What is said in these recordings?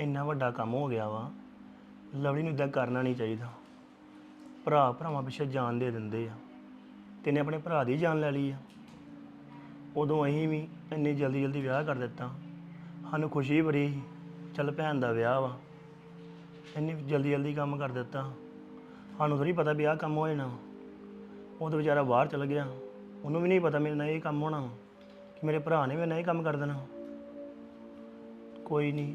ਇੰਨਾ ਵੱਡਾ ਕੰਮ ਹੋ ਗਿਆ ਵਾ ਲਵਲੀ ਨੂੰ ਇਦਾਂ ਕਰਨਾ ਨਹੀਂ ਚਾਹੀਦਾ। ਭਰਾ ਭਰਾਵਾਂ ਪਿੱਛੇ ਜਾਨ ਦੇ ਦਿੰਦੇ ਆ ਤੈਨੇ ਆਪਣੇ ਭਰਾ ਦੀ ਜਾਨ ਲੈ ਲਈ ਆ। ਉਦੋਂ ਅਸੀਂ ਵੀ ਇੰਨੀ ਜਲਦੀ ਜਲਦੀ ਵਿਆਹ ਕਰ ਦਿੱਤਾ। ਸਾਨੂੰ ਖੁਸ਼ੀ ਬੜੀ ਸੀ ਚੱਲ ਭੈਣ ਦਾ ਵਿਆਹ ਵਾ। ਇੰਨੀ ਜਲਦੀ ਜਲਦੀ ਕੰਮ ਕਰ ਦਿੱਤਾ। ਸਾਨੂੰ ਥੋੜੀ ਪਤਾ ਵੀ ਆਹ ਕੰਮ ਹੋ ਜਾਣਾ ਉਹ ਤਾਂ ਵਿਚਾਰਾ ਬਾਹਰ ਚਲ ਗਿਆ। ਉਹਨੂੰ ਵੀ ਨਹੀਂ ਪਤਾ ਮੇਰੇ ਨਾਲ ਇਹ ਕੰਮ ਹੋਣਾ ਵਾ, ਕਿ ਮੇਰੇ ਭਰਾ ਨੇ ਮੇਰੇ ਨਾਲ ਇਹ ਕੰਮ ਕਰ ਦੇਣਾ ਕੋਈ ਨਹੀਂ।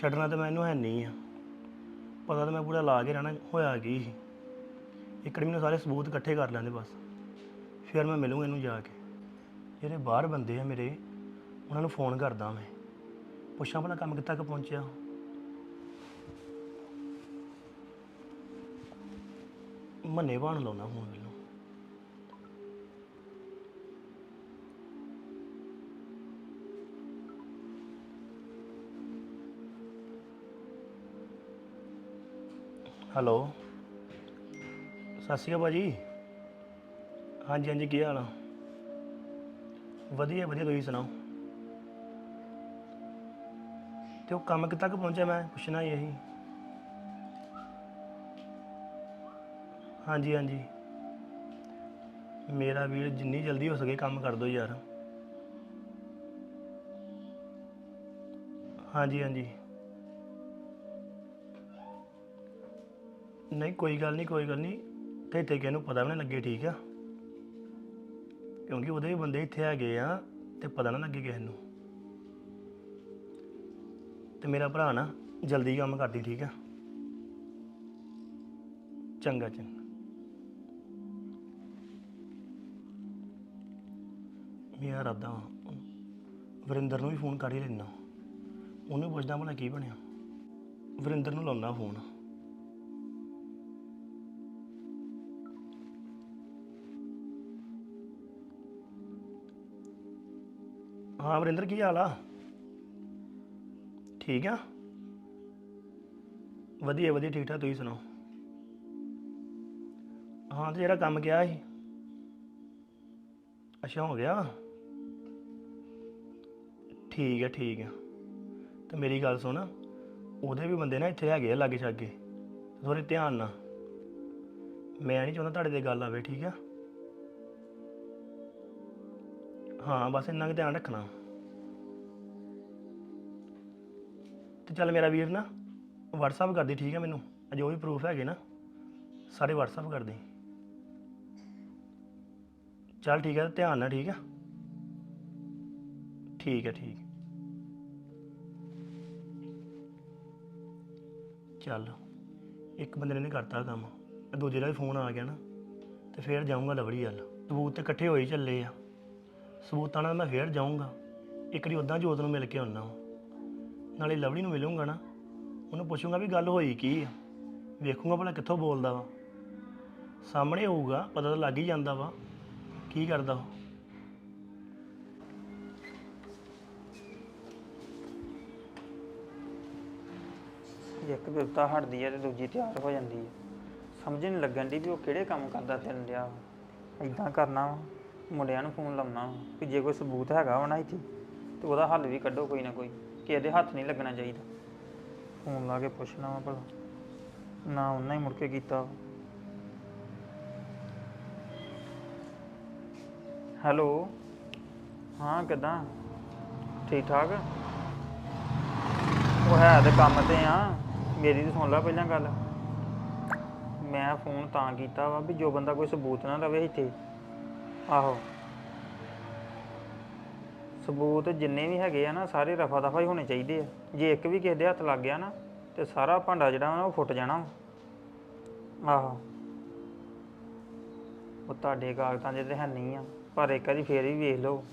ਛੱਡਣਾ ਤਾਂ ਮੈਂ ਇਹਨੂੰ ਹੈ ਨਹੀਂ ਆ। ਪਤਾ ਤਾਂ ਮੈਂ ਪੂਰਾ ਲਾ ਕੇ ਰਹਿਣਾ, ਹੋਇਆ ਕੀ ਸੀ। ਇਕੜੀ ਮੈਨੂੰ ਸਾਰੇ ਸਬੂਤ ਇਕੱਠੇ ਕਰ ਲੈਂਦੇ ਬਸ। ਫਿਰ ਮੈਂ ਮਿਲੂੰਗਾ ਇਹਨੂੰ ਜਾ ਕੇ। ਜਿਹੜੇ ਬਾਹਰ ਬੰਦੇ ਆ ਮੇਰੇ, ਉਹਨਾਂ ਨੂੰ ਫੋਨ ਕਰਦਾ ਮੈਂ। ਪੁੱਛਾਂ ਭਲਾ ਕੰਮ ਕਿੱਥੇ ਤੱਕ ਪਹੁੰਚਿਆ। ਮੰਨੇ ਬਾਣ ਲਾਉਣਾ ਫੋਨ ਹੈਲੋ। ਸਤਿ ਸ਼੍ਰੀ ਅਕਾਲ ਭਾਜੀ ਹਾਂਜੀ ਹਾਂਜੀ, ਕੀ ਹਾਲ ਆ? ਵਧੀਆ ਵਧੀਆ, ਤੁਸੀਂ ਸੁਣਾਓ? ਤੇ ਉਹ ਕੰਮ ਕਿੱਥੇ ਤੱਕ ਪਹੁੰਚਿਆ ਮੈਂ ਪੁੱਛਣਾ ਹੀ ਇਹੀ। ਹਾਂਜੀ ਹਾਂਜੀ। ਮੇਰਾ ਵੀਰ ਜਿੰਨੀ ਜਲਦੀ ਹੋ ਸਕੇ ਕੰਮ ਕਰ ਦਿਓ ਯਾਰ। ਹਾਂਜੀ ਹਾਂਜੀ। ਨਹੀਂ, ਕੋਈ ਗੱਲ ਨਹੀਂ, ਕੋਈ ਗੱਲ ਨਹੀਂ। ਤੇ ਤੇ ਨੂੰ ਪਤਾ ਵੀ ਨਾ ਲੱਗੇ ਠੀਕ ਆ? ਕਿਉਂਕਿ ਉਹਦੇ ਵੀ ਬੰਦੇ ਇੱਥੇ ਹੈਗੇ ਆ ਤੇ ਪਤਾ ਨਾ ਲੱਗੇ ਕਿਸੇ ਨੂੰ। ਤੇ ਮੇਰਾ ਭਰਾ ਨਾ ਜਲਦੀ ਕੰਮ ਕਰਦੀ, ਠੀਕ ਆ? ਚੰਗਾ ਚੰਗਾ। ਮੇਰਾ ਇਰਾਦਾ ਵਰਿੰਦਰ ਨੂੰ ਵੀ ਫੋਨ ਕਰ ਹੀ ਲੈਣਾ ਉਹਨੂੰ ਪੁੱਛਦਾ ਭਲਾ ਕੀ ਬਣਿਆ। ਵਰਿੰਦਰ ਨੂੰ ਲਾਉਣਾ ਫੋਨ। ਹਾਂ ਵਰਿੰਦਰ, ਕੀ ਹਾਲ ਆ? ਠੀਕ ਆ? ਵਧੀਆ ਵਧੀਆ, ਠੀਕ ਠਾਕ, ਤੁਸੀਂ ਸੁਣਾਓ? ਹਾਂ, ਤੇ ਜਿਹੜਾ ਕੰਮ ਗਿਆ ਸੀ। ਅੱਛਾ, ਹੋ ਗਿਆ? ਠੀਕ ਆ ਠੀਕ ਆ। ਤੇ ਮੇਰੀ ਗੱਲ ਸੁਣ, ਉਹਦੇ ਵੀ ਬੰਦੇ ਨਾ ਇੱਥੇ ਹੈਗੇ ਆ ਲਾਗੇ ਛਾਗੇ ਥੋੜੇ ਧਿਆਨ ਨਾਲ। ਮੈਂ ਨਹੀਂ ਚਾਹੁੰਦਾ ਤੁਹਾਡੇ ਤੇ ਗੱਲ ਆਵੇ, ਠੀਕ ਆ? ਹਾਂ, ਬਸ ਇੰਨਾ ਕੁ ਧਿਆਨ ਰੱਖਣਾ। ਤੇ ਚੱਲ ਮੇਰਾ ਵੀਰ ਨਾ WhatsApp ਕਰ ਦੇ, ਠੀਕ ਹੈ ਮੈਨੂੰ? ਆ ਜੋ ਵੀ ਪ੍ਰੂਫ ਹੈਗੇ ਨਾ। ਸਾਰੇ WhatsApp ਕਰ ਦੇ। ਚੱਲ ਠੀਕ ਹੈ ਧਿਆਨ ਨਾਲ ਠੀਕ ਆ? ਠੀਕ ਹੈ ਠੀਕ। ਚੱਲ, ਇੱਕ ਬੰਦੇ ਨੇ ਨਹੀਂ ਕਰਤਾ ਕੰਮ। ਦੂਜੇ ਦਾ ਵੀ ਫੋਨ ਆ ਗਿਆ ਨਾ। ਤੇ ਫੇਰ ਜਾਊਂਗਾ ਲਵੜੀ ਵੱਲ। ਸਬੂਤ ਤੇ ਇਕੱਠੇ ਹੋਈ ਚੱਲੇ ਆ। ਸਬੂਤਾਂ ਨਾਲ ਮੈਂ ਫੇਰ ਜਾਊਂਗਾ। ਇੱਕ ਵਾਰੀ ਉਦਾਂ ਜੋਤ ਨੂੰ ਮਿਲ ਕੇ ਆਉਣਾ ਨਾਲੇ ਲਵਲੀ ਨੂੰ ਮਿਲੂੰਗਾ ਨਾ। ਉਹਨੂੰ ਪੁੱਛੂੰਗਾ ਵੀ ਗੱਲ ਹੋਈ ਕੀ ਆ। ਵੇਖੂੰਗਾ ਭਲਾ ਕਿੱਥੋਂ ਬੋਲਦਾ ਵਾ। ਸਾਹਮਣੇ ਹੋਊਗਾ ਪਤਾ ਤਾਂ ਲੱਗ ਹੀ ਜਾਂਦਾ ਵਾ। ਕੀ ਕਰਦਾ ਉਹ? ਇੱਕ ਬਿਪਤਾ ਹਟਦੀ ਹੈ ਤੇ ਦੂਜੀ ਤਿਆਰ ਹੋ ਜਾਂਦੀ ਹੈ ਸਮਝ ਨਹੀਂ ਲੱਗਣ ਦੀ ਵੀ ਉਹ ਕਿਹੜੇ ਕੰਮ ਕਰਦਾ ਫਿਰਨ ਡਿਆ ਇਦਾਂ ਕਰਨਾ ਵਾ, ਮੁੰਡਿਆਂ ਨੂੰ ਫੋਨ ਲਾਉਣਾ ਵਾ ਕਿ ਜੇ ਕੋਈ ਸਬੂਤ ਹੈਗਾ ਵਾ ਨਾ ਇੱਥੇ, ਤੇ ਉਹਦਾ ਹੱਲ ਵੀ ਕੱਢੋ ਕੋਈ ਨਾ ਕੋਈ, ਕਿ ਇਹਦੇ ਹੱਥ ਨਹੀਂ ਲੱਗਣਾ ਚਾਹੀਦਾ। ਫੋਨ ਲਾ ਕੇ ਪੁੱਛਣਾ ਵਾ ਭਲਾ, ਨਾ ਉਹਨਾਂ ਹੀ ਮੁੜ ਕੇ ਕੀਤਾ ਹੈਲੋ, ਹਾਂ ਕਿਦਾਂ? ਠੀਕ ਠਾਕ? ਉਹ ਹੈ ਤੇ ਕੰਮ ਤੇ ਆ, ਮੇਰੀ ਤਾਂ ਸੁਣ ਲੈ ਪਹਿਲਾਂ ਗੱਲ। ਮੈਂ ਫੋਨ ਤਾਂ ਕੀਤਾ ਵਾ ਵੀ ਜੋ ਬੰਦਾ ਕੋਈ ਸਬੂਤ ਨਾ ਲਵੇ ਇੱਥੇ ਆਹੋ। ਸਬੂਤ ਜਿੰਨੇ ਵੀ ਹੈਗੇ ਆ ਨਾ, ਸਾਰੇ ਰਫਾ ਦਫਾ ਹੀ ਹੋਣੇ ਚਾਹੀਦੇ ਆ। ਜੇ ਇੱਕ ਵੀ ਕਿਸੇ ਦੇ ਹੱਥ ਲੱਗ ਗਿਆ ਨਾ, ਤੇ ਸਾਰਾ ਭਾਂਡਾ ਜਿਹੜਾ ਵਾ, ਉਹ ਫੁੱਟ ਜਾਣਾ ਵਾ। ਆਹੋ। ਉਹ ਤੁਹਾਡੇ ਕਾਗਜ਼ਾਂ 'ਚ ਤੇ ਹੈ ਨਹੀਂ ਆ, ਪਰ ਇੱਕ ਵਾਰੀ ਫੇਰ ਵੀ ਵੇਖ ਲਓ।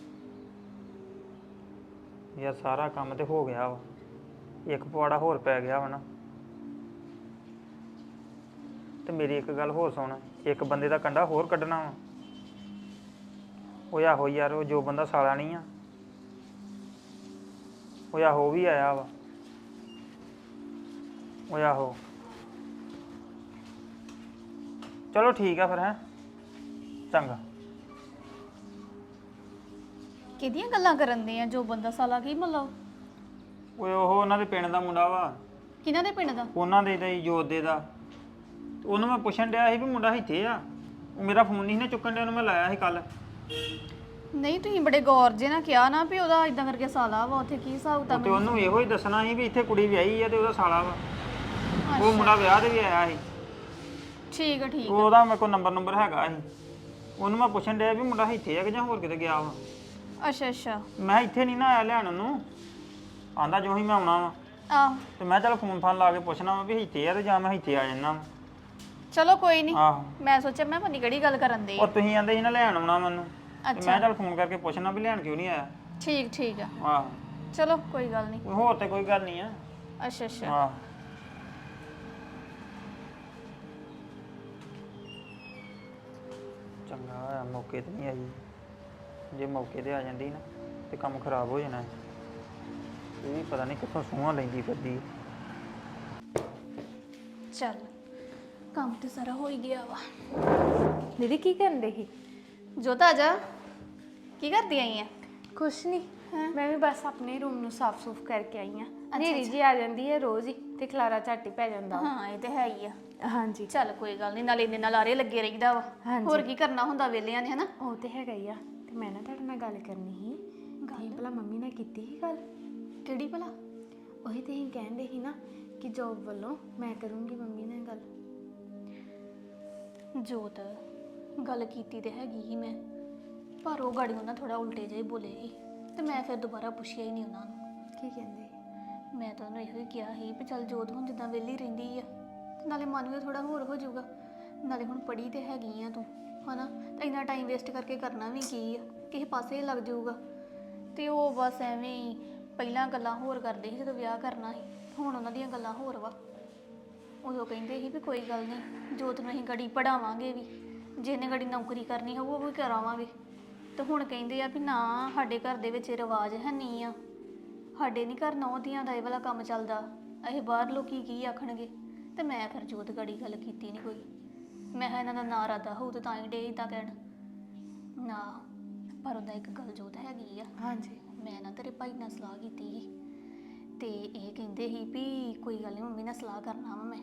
ਯਾਰ ਸਾਰਾ ਕੰਮ ਤੇ ਹੋ ਗਿਆ ਵਾ। ਇੱਕ ਪਵਾੜਾ ਹੋਰ ਪੈ ਗਿਆ ਵਾ ਨਾ। ਤੇ ਮੇਰੀ ਇੱਕ ਗੱਲ ਹੋਰ ਸੁਣ, ਇੱਕ ਬੰਦੇ ਦਾ ਕੰਡਾ ਹੋਰ ਕੱਢਣਾ ਵਾ। ਉਹ ਆਹੋ ਯਾਰ ਉਹ ਜੋ ਬੰਦਾ ਸਾਲਾ ਨਹੀਂ ਆ। ਉਹ ਆਹੋ ਵੀ ਆਇਆ ਵਾ। ਉਹ ਆਹੋ ਚਲੋ ਠੀਕ ਆ ਫਿਰ ਹੈ। ਚੰਗਾ। ਕਿਹਦੀਆਂ ਗੱਲਾਂ ਕਰਨ ਦੇ ਆ ਜੋ ਬੰਦਾ ਸਾਲਾ ਕੀ ਮਤਲਬ? ਓਏ ਉਹ ਉਹਨਾਂ ਦੇ ਪਿੰਡ ਦਾ ਮੁੰਡਾ ਵਾ। ਕਿਹਨਾਂ ਦੇ ਪਿੰਡ ਦਾ? ਉਹਨਾਂ ਦੇ ਦਾ ਜੋਤ ਦੇ ਦਾ। ਉਹਨੂੰ ਮੈਂ ਪੁੱਛਣ ਡਿਆ ਸੀ ਵੀ ਮੁੰਡਾ ਇੱਥੇ ਆ। ਉਹ ਮੇਰਾ ਫੋਨ ਨਹੀਂ ਸੀ ਨਾ ਚੁੱਕਣ ਡਿਆ ਉਹਨੂੰ ਮੈਂ ਲਾਇਆ ਸੀ ਕੱਲ ਨਹੀਂ ਤੁਸੀਂ ਬੜੇ ਗੌਰ ਜੇ ਨਾ ਕਿਹਾ ਨਾ ਵੀ ਉਹਦਾ ਇਦਾਂ ਕਰਕੇ ਸਾਲਾ ਵਾ ਉੱਥੇ ਕੀ ਹਿਸਾਬ ਤਾਂ ਤੇ ਉਹਨੂੰ ਇਹੋ ਹੀ ਦੱਸਣਾ ਸੀ ਵੀ ਇੱਥੇ ਕੁੜੀ ਵਿਆਹੀ ਆ ਤੇ ਉਹਦਾ ਸਾਲਾ ਵਾ। ਉਹ ਮੁੰਡਾ ਵਿਆਹ ਤੇ ਵੀ ਆਇਆ ਸੀ। ਠੀਕ ਆ ਠੀਕ ਉਹਦਾ ਮੇਰੇ ਕੋਲ ਨੰਬਰ ਨੰਬਰ ਹੈਗਾ ਸੀ। ਉਹਨੂੰ ਮੈਂ ਪੁੱਛਣ ਡਿਆ ਵੀ ਮੁੰਡਾ ਇੱਥੇ ਆ ਕਿ ਜਾਂ ਹੋਰ ਕਿਤੇ ਗਿਆ ਵਾ। ਅੱਛਾ ਅੱਛਾ। ਮੈਂ ਇੱਥੇ ਨਹੀਂ ਨਾ ਆਇਆ ਲੈਣ ਉਹਨੂੰ। ਆਂਦਾ ਜੋ ਹੀ ਮੈਂ ਆਉਣਾ ਵਾ। ਆਹ। ਤੇ ਮੈਂ ਚੱਲ ਫੋਨ ਫਾਨ ਲਾ ਕੇ ਪੁੱਛਣਾ ਵਾ ਵੀ ਇੱਥੇ ਆ ਤੇ ਜਾਂ ਮੈਂ ਇੱਥੇ ਆ ਜਾਣਾ ਚਲੋ ਕੋਈ ਨਹੀਂ ਆਹੋ। ਮੈਂ ਸੋਚਿਆ ਮੈਂ ਪਤਾ ਨੀ ਕਿਹੜੀ ਗੱਲ ਕਰਨ ਦੇ ਉਹ ਤੁਸੀਂ ਆਂਦੇ ਸੀ ਨਾ ਲੈਣ ਆਉਣਾ ਮੈਨੂੰ। ਤੇ ਅੱਛਾ। ਮੈਂ ਚੱਲ ਫੋਨ ਕਰਕੇ ਪੁੱਛਣਾ ਵੀ ਲੈਣ ਕਿਉਂ ਨਹੀਂ ਆਇਆ। ਠੀਕ ਠੀਕ ਆ। ਆਹੋ। ਚਲੋ ਕੋਈ ਗੱਲ ਨਹੀਂ। ਹੋਰ ਤੇ ਕੋਈ ਗੱਲ ਨਹੀਂ ਆ। ਅੱਛਾ ਅੱਛਾ। ਆਹ। ਚੰਗਾ ਹੋਇਆ ਮੌਕੇ ਤੇ ਨਹੀਂ ਆਈ। ਜੇ ਮੌਕੇ ਤੇ ਆ ਜਾਂਦੀ ਨਾ ਤੇ ਕੰਮ ਖਰਾਬ ਹੋ ਜਾਣਾ। ਸੀ। ਇਹ ਵੀ ਪਤਾ ਨਹੀਂ ਕਿੱਥੋਂ ਸੂਹਾਂ ਲੈਂਦੀ ਫਿਰਦੀ। ਹੈ। ਚੱਲ ਕੰਮ ਤੇ ਸਾਰਾ ਹੋ ਹੀ ਗਿਆ ਵਾ। ਦੀਦੀ ਕੀ ਕਰਦੇ ਸੀ? ਜੋਤ ਜਾ। ਕੀ ਕਰਦੀ ਆਈ ਆ ਕੁਛ ਨਹੀਂ ਮੈਂ ਵੀ ਬਸ ਆਪਣੇ ਰੂਮ ਨੂੰ ਸਾਫ਼ ਸੂਫ ਕਰਕੇ ਆਈ ਆ। ਹਨੇਰੀ ਜੀ ਆ ਜਾਂਦੀ ਹੈ ਰੋਜ਼ ਹੀ ਤੇ ਖਲਾਰਾ ਝੱਟ ਪੈ ਜਾਂਦਾ। ਹਾਂ ਇਹ ਤੇ ਹੈ ਹੀ ਆ। ਹਾਂਜੀ। ਚੱਲ ਕੋਈ ਗੱਲ ਨਹੀਂ ਨਾਲੇ ਇੰਨੇ ਨਾਲ ਆਰੇ ਲੱਗੇ ਰਹੀਦਾ ਵਾ। ਹਾਂਜੀ। ਹੋਰ ਕੀ ਕਰਨਾ ਹੁੰਦਾ ਵੇਲਿਆਂ ਨੇ ਹਨਾ? ਉਹ ਤੇ ਹੈਗਾ ਹੀ ਆ। ਤੇ ਮੈਂ ਨਾ ਤੁਹਾਡੇ ਨਾਲ ਗੱਲ ਕਰਨੀ ਸੀ। ਤੁਸੀਂ ਭਲਾ ਮੰਮੀ ਨਾਲ ਕੀਤੀ ਸੀ ਗੱਲ? ਕਿਹੜੀ ਭਲਾ? ਉਹੀ ਤੇ ਹੀ ਕਹਿੰਦੇ ਸੀ ਨਾ ਕਿ ਜੋਬ ਵੱਲੋਂ ਮੈਂ ਕਰੂੰਗੀ ਮੰਮੀ ਨਾਲ ਗੱਲ। ਜੋਤ। ਗੱਲ ਕੀਤੀ ਤੇ ਹੈਗੀ ਹੀ ਮੈਂ। ਪਰ ਉਹ ਗਾੜੀ ਉਹਨਾਂ ਥੋੜਾ ਉਲਟੇ ਜਿਹੇ ਬੋਲੇ ਸੀ ਤੇ ਮੈਂ ਫਿਰ ਦੁਬਾਰਾ ਪੁੱਛਿਆ ਹੀ ਨਹੀਂ ਉਹਨਾਂ ਨੂੰ। ਕੀ ਕਹਿੰਦੇ? ਮੈਂ ਤਾਂ ਉਹਨੂੰ ਇਹੋ ਹੀ ਕਿਹਾ ਸੀ ਵੀ ਚੱਲ ਜੋਤ ਹੁਣ ਜਿੱਦਾਂ ਵਿਹਲੀ ਰਹਿੰਦੀ ਆ ਨਾਲੇ ਮਨ ਵੀ ਥੋੜਾ ਹੋਰ ਹੋ ਜਾਊਗਾ। ਨਾਲੇ ਹੁਣ ਪੜ੍ਹੀ ਤੇ ਹੈਗੀ ਆ ਤੂੰ ਹਨਾ? ਤਾਂ ਇੰਨਾ ਟਾਈਮ ਵੇਸਟ ਕਰਕੇ ਕਰਨਾ ਵੀ ਕੀ ਆ? ਕਿਸੇ ਪਾਸੇ ਲੱਗ ਜਾਊਗਾ। ਤੇ ਉਹ ਬਸ ਐਵੇਂ ਹੀ ਪਹਿਲਾਂ ਗੱਲਾਂ ਹੋਰ ਕਰਦੇ ਸੀ ਜਦੋਂ ਵਿਆਹ ਕਰਨਾ ਸੀ ਹੁਣ ਉਹਨਾਂ ਦੀਆਂ ਗੱਲਾਂ ਹੋਰ ਵਾ। ਉਦੋਂ ਕਹਿੰਦੇ ਸੀ ਵੀ ਕੋਈ ਗੱਲ ਨਹੀਂ ਜੋਤ ਨੂੰ ਅਸੀਂ ਗੜੀ ਪੜਾਵਾਂਗੇ ਵੀ। ਜੇ ਇਹਨੇ ਗੜੀ ਨੌਕਰੀ ਕਰਨੀ ਹੋਊ ਉਹ ਵੀ ਕਰਾਵਾਂਗੇ। ਤੇ ਹੁਣ ਕਹਿੰਦੇ ਆ ਵੀ ਨਾ ਸਾਡੇ ਘਰ ਦੇ ਵਿੱਚ ਇਹ ਰਿਵਾਜ ਹੈ ਨਹੀਂ ਆ। ਸਾਡੇ ਨਹੀਂ ਘਰ ਨੌ ਦੀਆਂ ਦਾ ਇਹ ਵਾਲਾ ਕੰਮ ਚੱਲਦਾ। ਇਹ ਬਾਹਰ ਲੋਕੀ ਕੀ ਆਖਣਗੇ? ਤੇ ਮੈਂ ਫਿਰ ਜੋਤ ਗੜੀ ਗੱਲ ਕੀਤੀ ਨਹੀਂ ਕੋਈ। ਮੈਂ ਕਿਹਾ ਇਹਨਾਂ ਦਾ ਨਾਂ ਰਾਦਾ ਹੋਊ ਤੇ ਤਾਂ ਹੀ ਡੇ ਤਾਂ ਕਹਿਣ। ਨਾ ਪਰ ਉਹਦਾ ਇੱਕ ਗੱਲ ਜੋਤ ਹੈਗੀ ਆ। ਹਾਂਜੀ। ਮੈਂ ਨਾ ਤੇਰੇ ਭਾਈ ਨਾਲ ਸਲਾਹ ਕੀਤੀ ਸੀ। ਤੇ ਇਹ ਕਹਿੰਦੇ ਸੀ ਵੀ ਕੋਈ ਗੱਲ ਨਹੀਂ ਮੰਮੀ ਨਾਲ ਸਲਾਹ ਕਰਨਾ ਵਾ ਮੈਂ।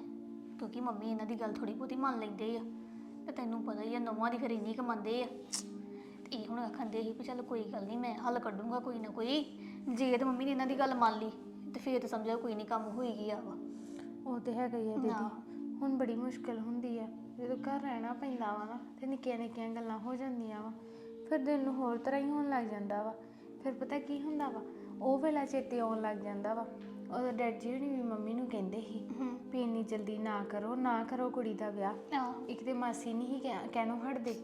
ਕਿਉਂਕਿ ਮੰਮੀ ਇਹਨਾਂ ਦੀ ਗੱਲ ਥੋੜੀ ਬਹੁਤੀ ਮੰਨ ਲੈਂਦੇ ਆ। ਤੇ ਤੈਨੂੰ ਪਤਾ ਹੀ ਆ ਨੌਵਾਂ ਦੀ ਖਰੀਨੀ ਕਮਾਉਂਦੇ ਆ। ਤੇ ਇਹ ਹੁਣ ਆਖੰਦੇ ਸੀ ਵੀ ਚੱਲ ਕੋਈ ਗੱਲ ਨਹੀਂ ਮੈਂ ਹੱਲ ਕੱਢੂੰਗਾ ਕੋਈ ਨਾ ਕੋਈ। ਜੇ ਤੇ ਮੰਮੀ ਨੇ ਇਹਨਾਂ ਦੀ ਗੱਲ ਮੰਨ ਲਈ ਤੇ ਫੇਰ ਤਾਂ ਸਮਝਿਆ ਕੋਈ ਨਹੀਂ ਕੰਮ ਹੋਈ ਗਿਆ ਵਾ। ਉਹ ਤੇ ਹੈਗਾ ਹੀ ਆ। ਦੀਦੀ। ਹੁਣ ਬੜੀ ਮੁਸ਼ਕਲ ਹੁੰਦੀ ਆ। ਜਦੋਂ ਘਰ ਰਹਿਣਾ ਪੈਂਦਾ ਵਾ ਨਾ ਤੇ ਨਿੱਕੀਆਂ ਨਿੱਕੀਆਂ ਗੱਲਾਂ ਹੋ ਜਾਂਦੀਆਂ ਵਾ। ਫਿਰ ਦਿਲ ਨੂੰ ਹੋਰ ਤਰ੍ਹਾਂ ਹੀ ਹੋਣ ਲੱਗ ਜਾਂਦਾ ਵਾ। ਫਿਰ ਪਤਾ ਕੀ ਹੁੰਦਾ ਵਾ? ਉਹ ਵੇਲਾ ਚੇਤੇ ਆਉਣ ਲੱਗ ਜਾਂਦਾ ਵਾ। ਉਹਦਾ ਡੈਡ ਜੀ ਹੁਣੀ ਵੀ ਮੰਮੀ ਨੂੰ ਕਹਿੰਦੇ ਸੀ ਵੀ ਇੰਨੀ ਜਲਦੀ ਨਾ ਕਰੋ ਨਾ ਕਰੋ ਕੁੜੀ ਦਾ ਵਿਆਹ। ਇੱਕ ਤੇ ਮਾਸੀ ਨਹੀਂ ਸੀ ਕਹਿ- ਕਹਿਣੋਂ ਹਟਦੇ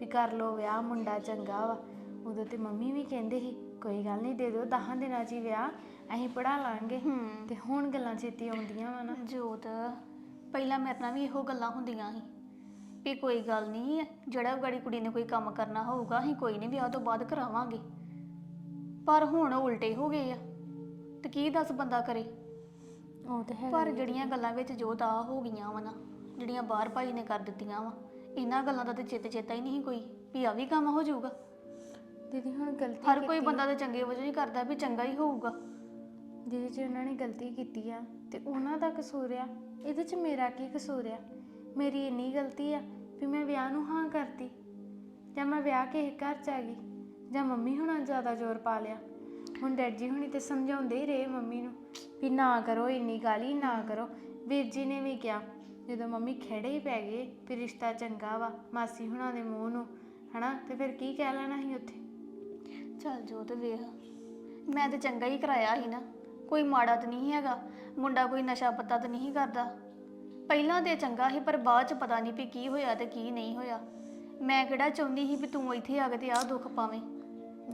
ਵੀ ਕਰ ਲੋ ਵਿਆਹ ਮੁੰਡਾ ਚੰਗਾ ਵਾ। ਉਦੋਂ ਤੇ ਮੰਮੀ ਵੀ ਕਹਿੰਦੇ ਸੀ ਕੋਈ ਗੱਲ ਨਹੀਂ ਦੇ ਦਿਓ 10 ਦਿਨਾਂ 'ਚ ਹੀ ਵਿਆਹ ਅਸੀਂ ਪੜਾ ਲਾਂਗੇ। ਹੂੰ। ਤੇ ਹੁਣ ਗੱਲਾਂ ਚੇਤੇ ਆਉਂਦੀਆਂ ਵਾ ਨਾ। ਜੋਤ ਪਹਿਲਾਂ ਮੇਰੇ ਨਾਲ ਵੀ ਇਹੋ ਗੱਲਾਂ ਹੁੰਦੀਆਂ ਸੀ ਵੀ ਕੋਈ ਗੱਲ ਨਹੀਂ ਜਿਹੜਾ ਗਾੜੀ ਕੁੜੀ ਨੇ ਕੋਈ ਕੰਮ ਕਰਨਾ ਹੋਊਗਾ ਅਸੀਂ ਕੋਈ ਨਹੀਂ ਵਿਆਹ ਤੋਂ ਬਾਅਦ ਕਰਾਵਾਂਗੇ। ਪਰ ਹੁਣ ਉਲਟੇ ਹੋ ਗਏ ਆ। ਤੇ ਕੀ ਦੱਸ ਬੰਦਾ ਕਰੇ? ਉਹ ਤੇ ਹੈ ਪਰ ਜਿਹੜੀਆਂ ਗੱਲਾਂ ਵਿੱਚ ਜੋਤ ਆ ਹੋ ਗਈਆਂ ਵਾ ਨਾ ਜਿਹੜੀਆਂ ਬਾਹਰ ਭਾਈ ਨੇ ਕਰ ਦਿੱਤੀਆਂ ਵਾ ਇਹਨਾਂ ਗੱਲਾਂ ਦਾ ਤੇ ਚੇਤੇ ਚੇਤਾ ਹੀ ਨਹੀਂ ਕੋਈ ਵੀ ਆ ਵੀ ਕੰਮ ਹੋ ਜਾਊਗਾ। ਦੀਦੀ ਹੁਣ ਗਲਤੀ ਹਰ ਕੋਈ ਬੰਦਾ ਤੇ ਚੰਗੇ ਵਜੋਂ ਹੀ ਕਰਦਾ ਵੀ ਚੰਗਾ ਹੀ ਹੋਊਗਾ। ਦੀਦੀ ਜੇ ਉਹਨਾਂ ਨੇ ਗਲਤੀ ਕੀਤੀ ਆ ਤੇ ਉਹਨਾਂ ਦਾ ਕਸੂਰ ਆ ਇਹਦੇ 'ਚ ਮੇਰਾ ਕੀ ਕਸੂਰ ਆ? ਮੇਰੀ ਇੰਨੀ ਗਲਤੀ ਆ ਵੀ ਮੈਂ ਵਿਆਹ ਨੂੰ ਹਾਂ ਕਰਤੀ ਜਾਂ ਮੈਂ ਵਿਆਹ ਕੇ ਘਰ ਚ ਆ ਗਈ ਜਾਂ ਮੰਮੀ ਹੁਣਾਂ ਜ਼ਿਆਦਾ ਜ਼ੋਰ ਪਾ ਲਿਆ। ਹੁਣ ਡੈਡ ਜੀ ਹੁਣੀ ਤੇ ਸਮਝਾਉਂਦੇ ਹੀ ਰਹੇ ਮੰਮੀ ਨੂੰ ਵੀ ਨਾ ਕਰੋ ਇੰਨੀ ਗਾਲੀ ਨਾ ਕਰੋ। ਵੀਰ ਜੀ ਨੇ ਵੀ ਕਿਹਾ, ਜਦੋਂ ਮੰਮੀ ਖੇੜੇ ਹੀ ਪੈ ਗਏ, ਵੀ ਰਿਸ਼ਤਾ ਚੰਗਾ ਵਾ, ਮਾਸੀ ਹੁਣਾਂ ਦੇ ਮੂੰਹ ਨੂੰ, ਹਨਾ? ਤੇ ਫਿਰ ਕੀ ਕਹਿ ਲੈਣਾ ਸੀ ਉੱਥੇ? ਚੱਲ ਜੋ ਤੇ ਵੇਖ, ਮੈਂ ਤੇ ਚੰਗਾ ਹੀ ਕਰਾਇਆ ਸੀ ਨਾ। ਕੋਈ ਮਾੜਾ ਤਾਂ ਨਹੀਂ ਹੈਗਾ, ਮੁੰਡਾ ਕੋਈ ਨਸ਼ਾ ਪੱਤਾ ਤਾਂ ਨਹੀਂ ਕਰਦਾ। ਪਹਿਲਾਂ ਤੇ ਚੰਗਾ ਸੀ, ਪਰ ਬਾਅਦ ਚ ਪਤਾ ਨਹੀਂ ਵੀ ਕੀ ਹੋਇਆ ਤੇ ਕੀ ਨਹੀਂ ਹੋਇਆ। ਮੈਂ ਕਿਹੜਾ ਚਾਹੁੰਦੀ ਸੀ ਵੀ ਤੂੰ ਇੱਥੇ ਆ ਕੇ ਤੇ ਆਹ ਦੁੱਖ ਪਾਵੇਂ।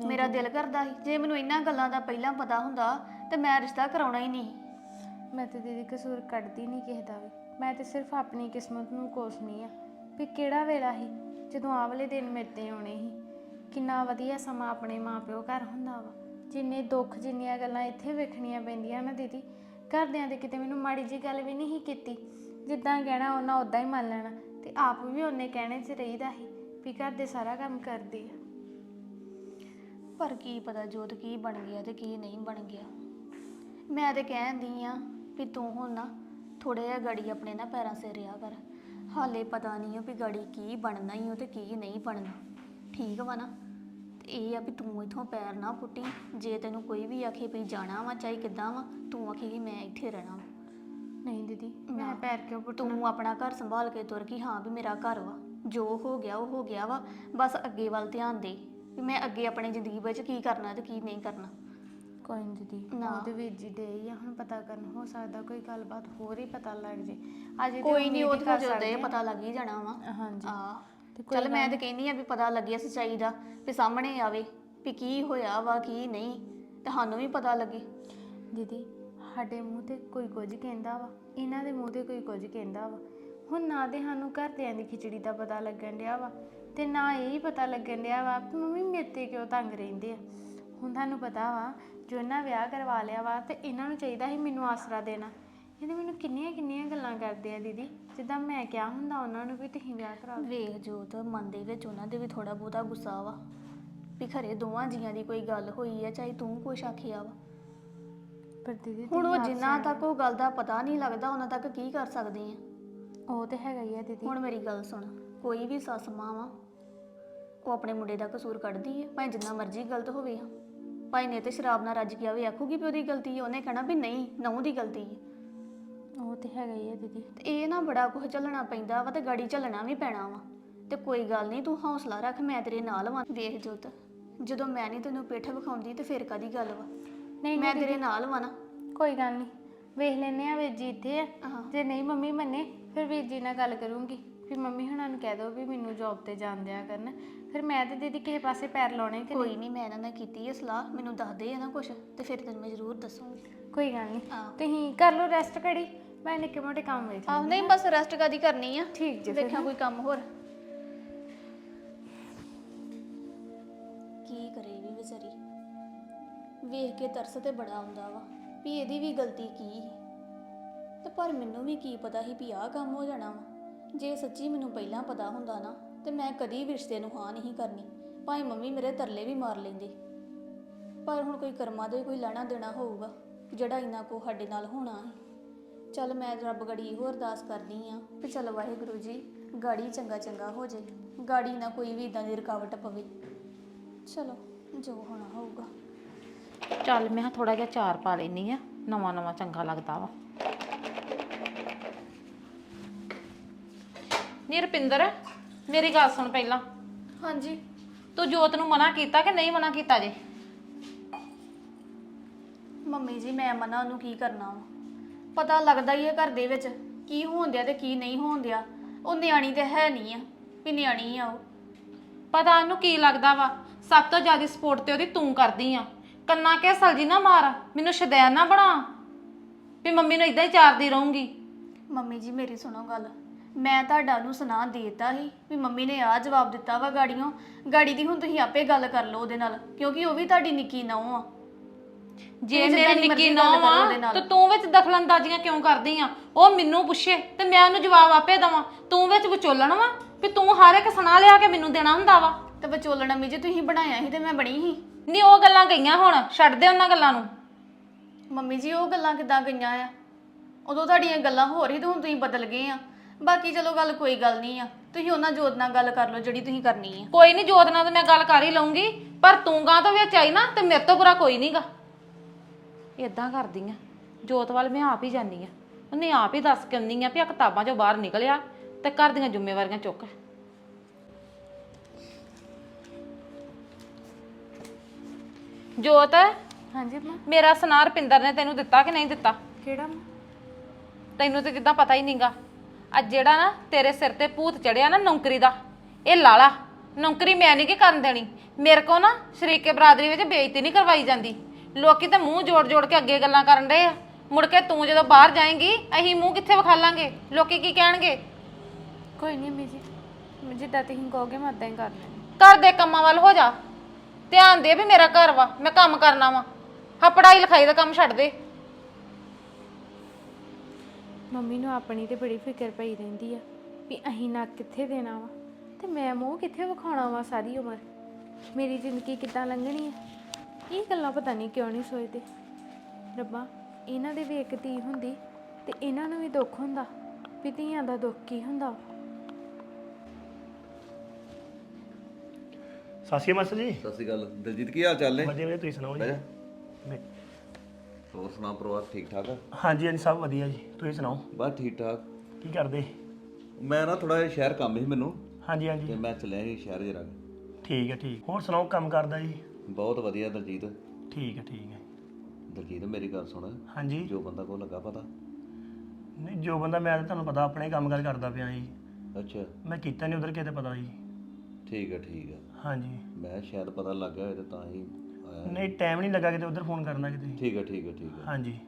ਮੇਰਾ ਦਿਲ ਕਰਦਾ ਸੀ। ਜੇ ਮੈਨੂੰ ਇਹਨਾਂ ਗੱਲਾਂ ਦਾ ਪਹਿਲਾਂ ਪਤਾ ਹੁੰਦਾ ਤੇ ਮੈਂ ਰਿਸ਼ਤਾ ਕਰਾਉਣਾ ਹੀ ਨਹੀਂ। ਮੈਂ ਤੇ ਦੀਦੀ ਕਸੂਰ ਕੱਢਦੀ ਨਹੀਂ ਕਿਸੇ ਦਾ ਵੀ। ਮੈਂ ਤੇ ਸਿਰਫ ਆਪਣੀ ਕਿਸਮਤ ਨੂੰ ਕੋਸਨੀ ਆ ਵੀ ਕਿਹੜਾ ਵੇਲਾ ਸੀ ਜਦੋਂ ਆਹ ਵਾਲੇ ਦਿਨ ਮੇਰੇ ਤੇ ਆਉਣੇ ਸੀ। ਕਿੰਨਾ ਵਧੀਆ ਸਮਾਂ ਆਪਣੇ ਮਾਪਿਓ ਘਰ ਹੁੰਦਾ ਵਾ। ਜਿੰਨੇ ਦੁੱਖ ਜਿੰਨੀਆਂ ਗੱਲਾਂ ਇੱਥੇ ਵੇਖਣੀਆਂ ਪੈਂਦੀਆਂ ਨਾ ਦੀਦੀ ਘਰਦਿਆਂ ਦੇ ਕਿਤੇ ਮੈਨੂੰ ਮਾੜੀ ਜੀ ਗੱਲ ਵੀ ਨਹੀਂ ਕੀਤੀ। ਜਿੱਦਾਂ ਕਹਿਣਾ ਉਹਨਾਂ ਉਦਾਂ ਹੀ ਮੰਨ ਲੈਣਾ। ਤੇ ਆਪ ਵੀ ਉਹਨੇ ਕਹਿਣੇ 'ਚ ਰਹੀਦਾ ਸੀ ਵੀ ਘਰ ਦੇ ਸਾਰਾ ਕੰਮ ਕਰਦੀ ਆ। ਪਰ ਕੀ ਪਤਾ ਜੋਤ ਕੀ ਬਣ ਗਿਆ ਤੇ ਕੀ ਨਹੀਂ ਬਣ ਗਿਆ। ਮੈਂ ਤੇ ਕਹਿੰਦੀ ਆ ਵੀ ਤੂੰ ਹੁਣ ਨਾ ਥੋੜਾ ਜਿਹਾ ਗਾੜੀ ਆਪਣੇ ਨਾ ਪੈਰਾਂ 'ਤੇ ਰਿਹਾ ਕਰ। ਹਾਲੇ ਪਤਾ ਨਹੀਂ ਆ ਵੀ ਗਾੜੀ ਕੀ ਬਣਨਾ ਹੀ ਉਹ ਤੇ ਕੀ ਨਹੀਂ ਬਣਨਾ। ਠੀਕ ਵਾ ਨਾ? ਤੇ ਇਹ ਆ ਵੀ ਤੂੰ ਇਥੋਂ ਪੈਰ ਨਾ ਪੁੱਟੀ। ਜੇ ਤੈਨੂੰ ਕੋਈ ਵੀ ਆਖੇ ਵੀ ਜਾਣਾ ਵਾ ਚਾਹੇ ਕਿੱਦਾਂ ਵਾ ਤੂੰ ਆਖੇਗੀ ਮੈਂ ਇੱਥੇ ਰਹਿਣਾ ਵਾ। ਨਹੀਂ ਦੀਦੀ। ਮੈਂ ਪੈਰ ਕਿਉਂ ਪੁੱਟੂ ਤੂੰ ਆਪਣਾ ਘਰ ਸੰਭਾਲ ਕੇ ਤੁਰ ਕਿ ਹਾਂ ਵੀ ਮੇਰਾ ਘਰ ਵਾ। ਜੋ ਹੋ ਗਿਆ ਉਹ ਹੋ ਗਿਆ ਵਾ। ਬਸ ਅੱਗੇ ਵੱਲ ਧਿਆਨ ਦੇ। ਵੀ ਮੈਂ ਅੱਗੇ ਆਪਣੀ ਜ਼ਿੰਦਗੀ ਵਿੱਚ ਕੀ ਕਰਨਾ ਤੇ ਕੀ ਨਹੀਂ ਕਰਨਾ। ਕੋਈ ਨਹੀਂ ਦੀਦੀ ਨਾ। ਉਹਦੇ ਵੀਰ ਜੀ ਦੇ ਹੀ ਆ ਹੁਣ ਪਤਾ ਕਰਨ ਹੋ ਸਕਦਾ ਕੋਈ ਗੱਲਬਾਤ ਹੋਰ ਹੀ ਪਤਾ ਲੱਗ ਜੇ। ਅਜੇ ਤੇ ਕੋਈ ਨਹੀਂ ਉਹ ਉਮੀਦ ਤਾਂ ਕਰ ਜਦੋਂ ਇਹ। ਪਤਾ ਲੱਗ ਹੀ ਜਾਣਾ ਵਾ। ਹਾਂਜੀ। ਆ ਤੇ ਕੋਈ ਚੱਲ ਮੈਂ ਤਾਂ ਕਹਿੰਦੀ ਆ ਵੀ ਪਤਾ ਲੱਗੇ ਸੱਚਾਈ ਦਾ ਵੀ ਸਾਹਮਣੇ ਆਵੇ ਵੀ ਕੀ ਹੋਇਆ ਵਾ ਕੀ ਨਹੀਂ ਤੇ ਸਾਨੂੰ ਵੀ ਪਤਾ ਲੱਗੇ। ਦੀਦੀ ਸਾਡੇ ਮੂੰਹ ਤੇ ਕੋਈ ਕੁਝ ਕਹਿੰਦਾ ਵਾ ਇਹਨਾਂ ਦੇ ਮੂੰਹ ਤੇ ਕੋਈ ਕੁਝ ਕਹਿੰਦਾ ਵਾ। ਹੁਣ ਨਾ ਦੇ ਸਾਨੂੰ ਘਰਦਿਆਂ ਦੀ ਖਿਚੜੀ ਦਾ ਪਤਾ ਲੱਗਣ ਡਿਆ ਵਾ। ਤੇ ਨਾ ਇਹ ਪਤਾ ਲੱਗਣ ਡਿਆ ਵਾ ਕਿ ਮੰਮੀ ਮੇਰੇ ਤੇ ਕਿਉਂ ਤੰਗ ਰਹਿੰਦੇ ਆ। ਹੁਣ ਤੁਹਾਨੂੰ ਪਤਾ ਵਾ ਜੋ ਇਹਨਾਂ ਵਿਆਹ ਕਰਵਾ ਲਿਆ ਵਾ ਤੇ ਇਹਨਾਂ ਨੂੰ ਚਾਹੀਦਾ ਸੀ ਮੈਨੂੰ ਆਸਰਾ ਦੇਣਾ। ਇਹਨੇ ਮੈਨੂੰ ਕਿੰਨੀਆਂ ਕਿੰਨੀਆਂ ਗੱਲਾਂ ਕਰਦੇ ਆ ਦੀਦੀ। ਜਿੱਦਾਂ ਮੈਂ ਕਿਹਾ ਹੁੰਦਾ ਉਹਨਾਂ ਨੂੰ ਵੀ ਤੁਸੀਂ ਵਿਆਹ ਕਰਾ ਲਓ। ਵੇਖ ਜੋਤ ਮਨ ਦੇ ਵਿੱਚ ਉਹਨਾਂ ਦੇ ਵੀ ਥੋੜਾ ਬਹੁਤਾ ਗੁੱਸਾ ਵਾ ਵੀ ਖਰੇ ਦੋਵਾਂ ਜੀਆਂ ਦੀ ਕੋਈ ਗੱਲ ਹੋਈ ਆ ਚਾਹੇ ਤੂੰ ਕੁਛ ਆਖਿਆ ਵਾ। ਪਰ ਦੀਦੀ ਹੁਣ ਉਹ ਤੁਸੀਂ ਜਿੰਨਾ ਤੱਕ ਉਹ ਗੱਲ ਦਾ ਪਤਾ ਨਹੀਂ ਲੱਗਦਾ ਉਹਨਾਂ ਤੱਕ ਕੀ ਕਰ ਸਕਦੇ ਆ। ਉਹ ਤੇ ਹੈਗਾ ਹੀ ਆ ਦੀਦੀ। ਹੁਣ ਮੇਰੀ ਗੱਲ ਸੁਣ। ਕੋਈ ਵੀ ਸੱਸ ਮਾਂ ਵਾ ਉਹ ਆਪਣੇ ਮੁੰਡੇ ਦਾ ਕਸੂਰ ਕੱਢਦੀ ਹੈ ਭਾਵੇਂ ਜਿੰਨਾ ਮਰਜ਼ੀ ਗਲਤ ਹੋਵੇ ਆ। ਭਾਈ ਨੇ ਤੇ ਸ਼ਰਾਬ ਨਾਲ ਰੱਜ ਗਿਆ ਵੀ ਆਖੂਗੀ ਵੀ ਉਹਦੀ ਗਲਤੀ ਹੈ ਉਹਨੇ ਕਹਿਣਾ ਵੀ ਨਹੀਂ ਨਹੁੰ ਦੀ ਗਲਤੀ ਹੈ ਉਹ ਤੇ ਹੈਗਾ ਹੀ ਆ ਦੀਦੀ। ਤੇ ਇਹ ਨਾ ਬੜਾ ਕੁਝ ਝੱਲਣਾ ਪੈਂਦਾ ਵਾ ਤੇ ਗਾੜੀ ਝੱਲਣਾ ਵੀ ਪੈਣਾ ਵਾ। ਤੇ ਕੋਈ ਗੱਲ ਨਹੀਂ ਤੂੰ ਹੌਸਲਾ ਰੱਖ ਮੈਂ ਤੇਰੇ ਨਾਲ ਵਾਂ। ਵੇਖ ਜੋਤ ਜਦੋਂ ਮੈਂ ਨਹੀਂ ਤੈਨੂੰ ਪਿੱਠ ਵਿਖਾਉਂਦੀ ਤੇ ਫਿਰ ਕਾਦੀ ਗੱਲ ਵਾ? ਨਹੀਂ ਮੈਂ ਤੇਰੇ ਨਾਲ ਵਾਂ ਨਾ। ਕੋਈ ਗੱਲ ਨਹੀਂ। ਵੇਖ ਲੈਨੇ ਆ ਵੀਰ ਜੀ ਇੱਥੇ ਆ। ਹਾਂ। ਜੇ ਨਹੀਂ ਮੰਮੀ ਮੰਨੇ ਫਿਰ ਵੀਰ ਜੀ ਨਾਲ ਗੱਲ ਕਰੂੰਗੀ। ਵੀ ਮੰਮੀ ਹੁਣਾਂ ਨੂੰ ਕਹਿ ਦਿਓ ਵੀ ਮੈਨੂੰ ਜੌਬ ਤੇ ਜਾਣ ਦਿਆ ਕਰਨ। ਫਿਰ ਮੈਂ ਤੇ ਦੀਦੀ ਕਿਸੇ ਪਾਸੇ ਪੈਰ ਲਾਉਣੇ ਕਿ ਕੋਈ ਨਹੀਂ। ਮੈਂ ਇਹਨਾਂ ਨਾਲ ਕੀਤੀ ਹੈ ਸਲਾਹ ਮੈਨੂੰ ਦੱਸ ਦੇ ਨਾ ਕੁਝ ਤੇ ਫਿਰ ਤੈਨੂੰ ਮੈਂ ਜ਼ਰੂਰ ਦੱਸੂਗੀ। ਕੋਈ ਗੱਲ ਨਹੀਂ। ਆਹ। ਤੁਸੀਂ ਕਰ ਲਓ ਰੈਸਟ ਘੜੀ ਮੈਂ ਨਿੱਕੇ ਮੋਟੇ ਕੰਮ ਵੇਖ ਆਹ ਨਹੀਂ ਬਸ ਰੈਸਟ ਕਾਦੀ ਕਰਨੀ ਆ। ਠੀਕ ਜੀ ਫਿਰ ਦੇਖਾਂ ਕੋਈ ਕੰਮ ਹੋਰ। ਕੀ ਕਰੇ ਵੀ ਵਿਚਾਰੀ? ਵੇਖ ਕੇ ਤਰਸ ਤੇ ਬੜਾ ਆਉਂਦਾ ਵਾ ਵੀ ਇਹਦੀ ਵੀ ਗਲਤੀ ਕੀ ਸੀ? ਤੇ ਪਰ ਮੈਨੂੰ ਵੀ ਕੀ ਪਤਾ ਸੀ ਵੀ ਆਹ ਕੰਮ ਹੋ ਜਾਣਾ ਵਾ। ਜੇ ਸੱਚੀ ਮੈਨੂੰ ਪਹਿਲਾਂ ਪਤਾ ਹੁੰਦਾ ਨਾ, ਤੇ ਮੈਂ ਕਦੀ ਵੀ ਰਿਸ਼ਤੇ ਨੂੰ ਹਾਂ ਨਹੀਂ ਕਰਨੀ। ਭਾਵੇਂ ਮੰਮੀ ਮੇਰੇ ਤਰਲੇ ਵੀ ਮਾਰ ਲੈਂਦੇ। ਪਰ ਹੁਣ ਕੋਈ ਕਰਮਾਂ ਦਾ ਕੋਈ ਲੈਣਾ ਦੇਣਾ ਹੋਊਗਾ, ਜਿਹੜਾ ਇੰਨਾ ਕੋ ਸਾਡੇ ਨਾਲ ਹੋਣਾ ਹੈ। ਚੱਲ ਮੈਂ ਰੱਬ ਗੜੀ ਇਹੋ ਅਰਦਾਸ ਕਰਦੀ ਆ ਕਿ ਚੱਲ ਵਾਹਿਗੁਰੂ ਜੀ, ਗਾੜੀ ਚੰਗਾ ਚੰਗਾ ਹੋ ਜੇ। ਗਾੜੀ ਨਾ ਕੋਈ ਵੀ ਇਦਾਂ ਦੀ ਰੁਕਾਵਟ ਪਵੇ। ਚਲੋ, ਜੋ ਹੋਣਾ ਹੋਊਗਾ। ਚੱਲ ਮੈਂ ਥੋੜਾ ਜਿਹਾ ਚਾਰ ਪਾ ਲੈਣੀ ਆ ਨਵਾਂ ਨਵਾਂ ਚੰਗਾ ਲੱਗਦਾ ਵਾ। ਨਿਰਪਿੰਦਰ ਮੇਰੀ ਗੱਲ ਸੁਣ ਪਹਿਲਾਂ। ਹਾਂਜੀ। ਤੂੰ ਜੋਤ ਨੂੰ ਮਨਾ ਕੀਤਾ ਕਿ ਨਹੀਂ ਮਨਾ ਕੀਤਾ ਜੇ? ਮੰਮੀ ਜੀ ਮੈਂ ਮਨਾ ਉਹਨੂੰ ਕੀ ਕਰਨਾ ਵਾ? ਪਤਾ ਲੱਗਦਾ ਹੀ ਹੈ ਘਰ ਦੇ ਵਿੱਚ ਕੀ ਹੋਣ ਦਿਆ ਤੇ ਕੀ ਨਹੀਂ ਹੋਣ ਦਿਆ ਉਹ ਨਿਆਣੀ ਤੇ ਹੈ ਨਹੀਂ ਆ ਵੀ ਨਿਆਣੀ ਆ ਉਹ। ਪਤਾ ਉਹਨੂੰ ਕੀ ਲੱਗਦਾ ਵਾ? ਸਭ ਤੋਂ ਜ਼ਿਆਦਾ ਸਪੋਰਟ ਤੇ ਉਹਦੀ ਤੂੰ ਕਰਦੀ ਆ। ਕੰਨਾ ਕੇ ਸਲਜੀ ਨਾ ਮਾਰ ਮੈਨੂੰ ਸ਼ਦੈਨ ਨਾ ਬਣਾ। ਵੀ ਮੰਮੀ ਨੂੰ ਇਦਾਂ ਹੀ ਚਾਰਦੀ ਰਹੂੰਗੀ। ਮੰਮੀ ਜੀ ਮੇਰੀ ਸੁਣੋ ਗੱਲ। ਮੈਂ ਤੁਹਾਡਾ ਨੂੰ ਸੁਣਾ ਦੇਤਾ ਸੀ ਵੀ ਮੰਮੀ ਨੇ ਆ ਜਵਾਬ ਦਿੱਤਾ ਵਾ ਗਾੜੀਆਂ ਗਾੜੀ ਦੀ ਹੁਣ ਤੁਸੀਂ ਆਪੇ ਗੱਲ ਕਰ ਲਓ ਉਹਦੇ ਨਾਲ ਕਿਉਂਕਿ ਉਹ ਵੀ ਤੁਹਾਡੀ ਨਿੱਕੀ ਨੌਂ ਆ। ਜੇ ਤੂੰ ਜਿੱਦਾਂ ਮੇਰੀ ਦੀ ਨਿੱਕੀ ਮਰਜ਼ੀ ਨੌਂ ਗੱਲ ਆ ਨਾਲ। ਤੇ ਤੂੰ ਵਿੱਚ ਦਖਲਅੰਦਾਜ਼ੀਆਂ ਕਿਉਂ ਕਰਦੀ ਆ? ਉਹ ਮੈਨੂੰ ਪੁੱਛੇ ਤੇ ਮੈਂ ਉਹਨੂੰ ਜਵਾਬ ਆਪੇ ਦਵਾਂ। ਤੂੰ ਵਿੱਚ ਵਿਚੋਲਣ ਵਾ ਵੀ ਤੂੰ ਹਰ ਇੱਕ ਸੁਣਾ ਲਿਆ ਕੇ ਮੈਨੂੰ ਦੇਣਾ ਹੁੰਦਾ ਵਾ। ਤੇ ਵਿਚੋਲਣ ਅੰਮੀ ਜੀ ਤੁਸੀਂ ਬਣਾਇਆ ਸੀ ਤੇ ਮੈਂ ਬਣੀ ਸੀ। ਨਹੀਂ ਉਹ ਗੱਲਾਂ ਗਈਆਂ ਹੁਣ ਛੱਡ ਦੇ ਉਹਨਾਂ ਗੱਲਾਂ ਨੂੰ। ਮੰਮੀ ਜੀ ਉਹ ਗੱਲਾਂ ਕਿੱਦਾਂ ਗਈਆਂ ਆ? ਉਦੋਂ ਤੁਹਾਡੀਆਂ ਗੱਲਾਂ ਹੋ ਰਹੀ ਤੇ ਹੁਣ ਤੁਸੀਂ ਬਦਲ ਗਏ ਆ। ਬਾਕੀ ਚਲੋ ਗੱਲ ਕੋਈ ਗੱਲ ਨਹੀਂ ਆ। ਤੁਸੀਂ ਉਹਨਾਂ ਜੋਤ ਨਾਲ ਗੱਲ ਕਰ ਲਓ ਜਿਹੜੀ ਤੁਸੀਂ ਕਰਨੀ ਆ। ਕੋਈ ਨਹੀਂ ਜੋਤ ਨਾਲ ਤਾਂ ਮੈਂ ਗੱਲ ਕਰ ਹੀ ਲਊਂਗੀ ਪਰ ਤੂੰ ਗਾਂ ਤੋਂ ਵਿੱਚ ਆਈ ਨਾ ਤੇ ਮੇਰੇ ਤੋਂ ਬੁਰਾ ਕੋਈ ਨਹੀਂਗਾ ਇਦਾਂ ਕਰਦੀ ਆ। ਜੋਤ ਵੱਲ ਮੈਂ ਆਪ ਹੀ ਜਾਨੀ ਆ। ਉਹਨੇ ਆਪ ਹੀ ਦੱਸ ਕੇ ਆਉਂਦੀ ਆ ਵੀ ਆ ਕਿਤਾਬਾਂ ਚੋਂ ਬਾਹਰ ਨਿਕਲਿਆ ਤੇ ਘਰ ਦੀਆਂ ਜ਼ਿੰਮੇਵਾਰੀਆਂ ਚੁੱਕ। ਜੋਤ ਹਾਂਜੀ ਮਾਂ ਮੇਰਾ ਸੁਨਾਰ ਰਪਿੰਦਰ ਨੇ ਤੈਨੂੰ ਦਿੱਤਾ ਕਿ ਨਹੀਂ ਦਿੱਤਾ? ਕਿਹੜਾ ਮਾਂ? ਤੈਨੂੰ ਤੇ ਜਿੱਦਾਂ ਪਤਾ ਹੀ ਨਹੀਂਗਾ ਅੱਜ ਜਿਹੜਾ ਨਾ ਤੇਰੇ ਸਿਰ ਤੇ ਭੂਤ ਚੜਿਆ ਨਾ ਨੌਕਰੀ ਦਾ ਇਹ ਲਾਲਾ ਨੌਕਰੀ ਮੈਂ ਨਹੀਂ ਕਿ ਕਰਨ ਦੇਣੀ। ਮੇਰੇ ਕੋ ਨਾ ਸ਼ਰੀਕੇ ਬਰਾਦਰੀ ਵਿੱਚ ਬੇਇੱਜ਼ਤੀ ਨਹੀਂ ਕਰਵਾਈ ਜਾਂਦੀ। ਲੋਕੀ ਤਾਂ ਮੂੰਹ ਜੋੜ ਜੋੜ ਕੇ ਅੱਗੇ ਗੱਲਾਂ ਕਰਨ ਰਹੇ ਆ। ਮੁੜ ਕੇ ਤੂੰ ਜਦੋਂ ਬਾਹਰ ਜਾਏਂਗੀ ਅਸੀਂ ਮੂੰਹ ਕਿੱਥੇ ਵਿਖਾ ਲਾਂਗੇ? ਲੋਕੀ ਕੀ ਕਹਿਣਗੇ? ਕੋਈ ਨਹੀਂ ਅੰਮੀ ਜੀ ਜਿੱਦਾਂ ਤੁਸੀਂ ਕਹੋਗੇ ਮੈਂ ਉਦਾਂ ਹੀ ਕਰ ਲੈਣੀ ਘਰ ਦੇ ਕੰਮਾਂ ਵੱਲ ਹੋ ਜਾ। ਧਿਆਨ ਦੇ ਵੀ ਮੇਰਾ ਘਰ ਵਾ ਮੈਂ ਕੰਮ ਕਰਨਾ ਵਾ। ਹਾਂ ਪੜ੍ਹਾਈ ਲਿਖਾਈ ਦਾ ਕੰਮ ਛੱਡ ਦੇ। ਮੰਮੀ ਨੂੰ ਆਪਣੀ ਤੇ ਬੜੀ ਫਿਕਰ ਪਈ ਰਹਿੰਦੀ ਆ ਵੀ ਅਹੀਂ ਨਾ ਕਿੱਥੇ ਦੇਣਾ ਵਾ ਤੇ ਮੈਂ ਮੂੰਹ ਕਿੱਥੇ ਵਿਖਾਉਣਾ ਵਾ ਸਾਰੀ ਉਮਰ? ਮੇਰੀ ਜ਼ਿੰਦਗੀ ਕਿੱਦਾਂ ਲੰਘਣੀ ਆ? ਇਹ ਗੱਲਾਂ ਪਤਾ ਨਹੀਂ ਕਿਉਂ ਨਹੀਂ ਸੋਚਦੇ। ਰੱਬਾ ਇਹਨਾਂ ਦੇ ਵੀ ਇੱਕ ਧੀ ਹੁੰਦੀ ਤੇ ਇਹਨਾਂ ਨੂੰ ਵੀ ਦੁੱਖ ਹੁੰਦਾ ਵੀ ਧੀਆਂ ਦਾ ਦੁੱਖ ਕੀ ਹੁੰਦਾ ਸਤਿ ਸ਼੍ਰੀ ਅਕਾਲ ਮਾਸਟਰ ਜੀ। ਸਤਿ ਸ਼੍ਰੀ ਅਕਾਲ। ਦਲਜੀਤ ਕੀ ਹਾਲ ਚਾਲ ਨੇ? ਵਧੀਆ ਵਧੀਆ ਤੁਸੀਂ ਸੁਣਾਓ ਜੀ? ਬਹਿ ਜਾ ਮੈਂ- ਹੋਰ ਸੁਣਾ ਪਰਿਵਾਰ ਠੀਕ ਠਾਕ ਆ? ਹਾਂਜੀ ਹਾਂਜੀ ਸਭ ਵਧੀਆ ਜੀ। ਤੁਸੀਂ ਸੁਣਾਓ? ਬਸ ਠੀਕ ਠਾਕ। ਕੀ ਕਰਦੇ? ਮੈਂ ਨਾ ਥੋੜਾ ਜਿਹਾ ਸ਼ਹਿਰ ਕੰਮ ਸੀ ਮੈਨੂੰ ਹਾਂਜੀ ਤੇ ਹਾਂਜੀ ਮੈਂ ਚੱਲਿਆ ਸੀ ਸ਼ਹਿਰ ਜਰਾ। ਠੀਕ ਹੈ ਠੀਕ। ਹੋਰ ਸੁਣਾਓ ਕੰਮ ਕਰਦਾ ਜੀ? ਬਹੁਤ ਵਧੀਆ ਦਲਜੀਤ। ਠੀਕ ਹੈ ਠੀਕ ਹੈ ਦਲਜੀਤ ਮੇਰੀ ਗੱਲ ਸੁਣ। ਹਾਂਜੀ। ਜੋ ਬੰਦਾ ਕੋ ਲੱਗਾ ਪਤਾ। ਨਹੀਂ ਜੋ ਬੰਦਾ ਮੈਂ ਤਾਂ ਤੁਹਾਨੂੰ ਪਤਾ ਆਪਣੇ ਕੰਮ ਕਾਰ ਕਰਦਾ ਪਿਆ ਜੀ। ਅੱਛਾ। ਮੈਂ ਕੀਤਾ ਨਹੀਂ ਉਧਰ ਕਿਤੇ ਪਤਾ ਜੀ। ਠੀਕ ਹੈ ਠੀਕ ਹੈ ਹਾਂਜੀ। ਮੈਂ ਸ਼ਾਇਦ ਪਤਾ ਲੱਗ ਗਿਆ ਹੋਵੇ ਤੇ ਤਾਂ ਹੀ ਨਹੀਂ ਟਾਈਮ ਨਹੀਂ ਲੱਗਾ ਕਿਤੇ ਉਧਰ ਫੋਨ ਕਰਨਾ ਕਿਤੇ। ਠੀਕ ਹੈ ਠੀਕ ਹੈ ਠੀਕ ਹੈ। ਹਾਂਜੀ।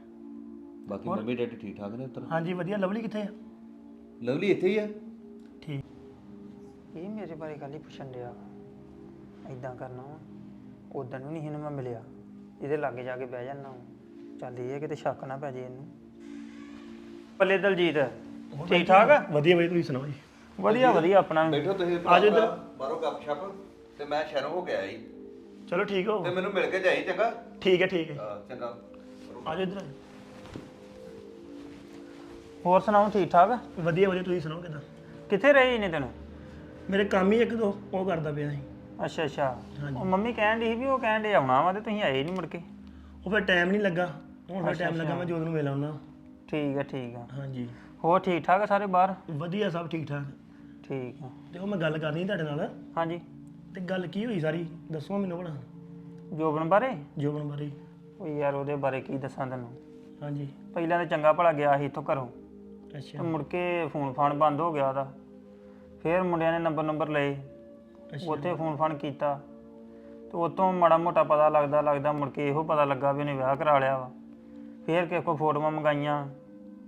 ਬਾਕੀ ਮੰਮੀ ਡੈਡੀ ਠੀਕ ਠਾਕ ਨੇ ਉੱਤਰ ਹਾਂਜੀ ਵਧੀਆ। ਲਵਲੀ ਕਿੱਥੇ ਆ? ਲਵਲੀ ਇੱਥੇ ਹੀ ਆ। ਠੀਕ। ਇਹ ਮੇਰੇ ਬਾਰੇ ਗੱਲ ਹੀ ਪੁੱਛਣ ਡਿਆ ਐਦਾਂ ਕਰਨਾ ਵਾ। ਉਦੋਂ ਨੂੰ ਨਹੀਂ ਇਹਨੂੰ ਮੈਂ ਮਿਲਿਆ। ਇਹਦੇ ਲਾਗੇ ਜਾ ਕੇ ਬਹਿ ਜਾਣਾ ਚੱਲ ਇਹ ਹੈ ਕਿਤੇ ਸ਼ੱਕ ਨਾ ਪੈ ਜੇ ਇਹਨੂੰ। ਪੱਲੇ ਦਲਜੀਤ ਠੀਕ ਠਾਕ ਆ? ਵਧੀਆ ਵਧੀਆ ਤੁਸੀਂ ਸੁਣਾਓ ਜੀ? ਵਧੀਆ ਵਧੀਆ ਆਪਣਾ। ਵੀ। ਬੈਠੋ ਤੁਸੀਂ ਆ ਜਾਓ ਇੱਧਰ। ਬਾਹਰੋਂ ਗੱਪ ਛੱਪ। ਤੇ ਮੈਂ ਸ਼ਹਿਰੋਂ ਹੋ ਆਇਆ ਸੀ। ਚਲੋ ਠੀਕ ਹੋ। ਤੇ ਮੈਨੂੰ ਮਿਲ ਕੇ ਜਾਈ ਚੰਗਾ। ਠੀਕ ਹੈ ਠੀਕ ਹੈ। ਹਾਂ, ਚੰਗਾ। ਆ ਜਾਓ ਇੱਧਰ ਹੋਰ ਸੁਣਾਓ ਠੀਕ ਠਾਕ ਵਧੀਆ ਵਧੀਆ ਤੁਸੀਂ ਸੁਣਾਓ ਕਿਦਾਂ? ਕਿੱਥੇ ਰਹੇ ਨੇ ਤੈਨੂੰ ਮੇਰੇ ਕੰਮ ਹੀ ਇੱਕ ਦੋ ਉਹ ਕਰਦਾ ਪਿਆ ਸੀ। ਅੱਛਾ ਅੱਛਾ। ਹਾਂਜੀ। ਉਹ ਮੰਮੀ ਕਹਿਣ ਦੀ ਸੀ ਵੀ ਉਹ ਕਹਿਣ ਦੇ ਆਉਣਾ ਵਾ ਤੇ ਤੁਸੀਂ ਆਏ ਨਹੀਂ ਮੁੜ ਕੇ? ਉਹ ਫਿਰ ਟਾਈਮ ਨਹੀਂ ਲੱਗਾ। ਹੁਣ ਫਿਰ ਟਾਈਮ ਲੱਗਾ ਮੈਂ ਜੋਤ ਨੂੰ ਮਿਲ ਆਉਣਾ। ਠੀਕ ਆ ਠੀਕ ਆ ਹਾਂਜੀ। ਹੋਰ ਠੀਕ ਠਾਕ ਆ ਸਾਰੇ ਬਾਹਰ? ਵਧੀਆ ਸਭ ਠੀਕ ਠਾਕ ਠੀਕ ਆ ਤੇ ਉਹ ਮੈਂ ਗੱਲ ਕਰਨੀ ਸੀ ਤੁਹਾਡੇ ਨਾਲ। ਹਾਂਜੀ। ਤੇ ਗੱਲ ਕੀ ਹੋਈ ਸਾਰੀ? ਦੱਸੋ ਮੈਨੂੰ ਭਲਾ। ਜੋਬਨ ਬਾਰੇ? ਜੋਬਨ ਬਾਰੇ। ਉਹ ਯਾਰ ਉਹਦੇ ਬਾਰੇ ਕੀ ਦੱਸਾਂ ਤੈਨੂੰ? ਹਾਂਜੀ। ਪਹਿਲਾਂ ਤਾਂ ਚੰਗਾ ਭਲਾ ਗਿਆ ਸੀ ਇੱਥੋਂ ਘਰੋਂ। ਤੇ ਅੱਛਾ ਮੁੜ ਕੇ ਫੋਨ ਫਾਨ ਬੰਦ ਹੋ ਗਿਆ ਉਹਦਾ। ਫਿਰ ਮੁੰਡਿਆਂ ਨੇ ਨੰਬਰ ਨੰਬਰ ਲਏ। ਅੱਛਾ। ਉੱਥੇ ਫੋਨ ਫਾਨ ਕੀਤਾ। ਤੇ ਉਤੋਂ ਮਾੜਾ ਮੋਟਾ ਪਤਾ ਲੱਗਦਾ ਲੱਗਦਾ ਮੁੜ ਕੇ ਇਹੋ ਪਤਾ ਲੱਗਾ ਵੀ ਉਹਨੇ ਵਿਆਹ ਕਰਾ ਲਿਆ ਵਾ। ਫਿਰ ਕਿਸੇ ਕੋ ਫੋਟੋਆਂ ਮੰਗਾਈਆਂ।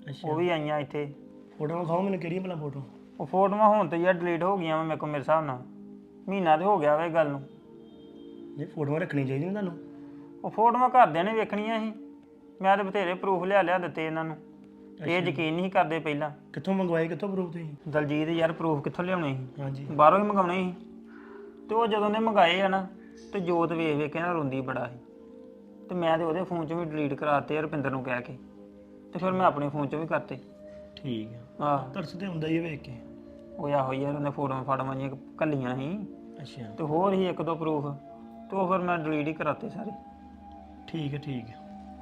ਅੱਛਾ। ਉਹ ਵੀ ਆਈਆਂ ਇੱਥੇ। ਫੋਟੋ ਵਿਖਾਓ ਮੈਨੂੰ ਕਿਹੜੀ ਭਲਾ ਫੋਟੋ? ਉਹ ਫੋਟੋਆਂ ਹੁਣ ਤੇ ਯਾਰ ਡਿਲੀਟ ਹੋ ਗਈਆਂ ਵਾ ਮੇਰੇ ਕੋਲ ਮੇਰੇ ਹਿਸਾਬ ਨਾਲ। ਮਹੀਨਾ ਤੇ ਹੋ ਗਿਆ ਵਾ ਇਹ ਗੱਲ ਨੂੰ। ਇਹ ਫੋਟੋਆਂ ਰੱਖਣੀ ਚਾਹੀਦੀ ਨੇ ਤੁਹਾਨੂੰ? ਉਹ ਫੋਟੋਆਂ ਘਰਦਿਆਂ ਨੇ ਵੇਖਣੀਆਂ ਸੀ। ਮੈਂ ਤੇ ਬਥੇਰੇ ਪ੍ਰੂਫ ਲਿਆ ਲਿਆ ਦਿੱਤੇ ਇਹਨਾਂ ਨੂੰ। ਇਹ ਯਕੀਨ ਨਹੀਂ ਸੀ ਕਰਦੇ ਪਹਿਲਾਂ। ਕਿੱਥੋਂ ਮੰਗਵਾਏ ਕਿੱਥੋਂ ਪ੍ਰੂਫ ਤੁਸੀਂ? ਦਲਜੀਤ ਯਾਰ ਪ੍ਰੂਫ ਕਿੱਥੋਂ ਲਿਆਉਣੇ ਸੀ? ਹਾਂਜੀ। ਬਾਹਰੋਂ ਹੀ ਮੰਗਾਉਣੇ ਸੀ। ਤੇ ਉਹ ਜਦੋਂ ਨੇ ਮੰਗਾਏ ਆ ਨਾ ਤੇ ਜੋਤ ਵੇਖ ਵੇਖ ਕੇ ਨਾ ਰੋਂਦੀ ਬੜਾ ਸੀ। ਤੇ ਮੈਂ ਤੇ ਉਹਦੇ ਫੋਨ 'ਚੋਂ ਵੀ ਡਿਲੀਟ ਕਰਾਤੇ ਰੁਪਿੰਦਰ ਨੂੰ ਕਹਿ ਕੇ। ਤੇ ਫਿਰ ਮੈਂ ਆਪਣੇ ਫੋਨ 'ਚੋਂ ਵੀ ਕਰਤੇ। ਠੀਕ ਆ। ਆਹ। ਤਰਸ ਤੇ ਹੁੰਦਾ ਹੀ ਆ ਵੇਖ ਕੇ। ਉਹ ਆਹੋ ਯਾਰ ਉਹਨੇ ਫੋਟੋਆਂ ਫਾਟੋਆਂ ਜਿਹੀਆਂ ਕੱਲੀਆਂ ਸੀ। ਅੱਛਾ। ਤੇ ਹੋਰ ਹੀ ਇੱਕ ਦੋ ਪ੍ਰੂਫ ਤੇ ਉਹ ਫਿਰ ਮੈਂ ਡਿਲੀਟ ਹੀ ਕਰਾਤੇ ਸਾਰੇ। ਠੀਕ ਹੈ ਠੀਕ ਹੈ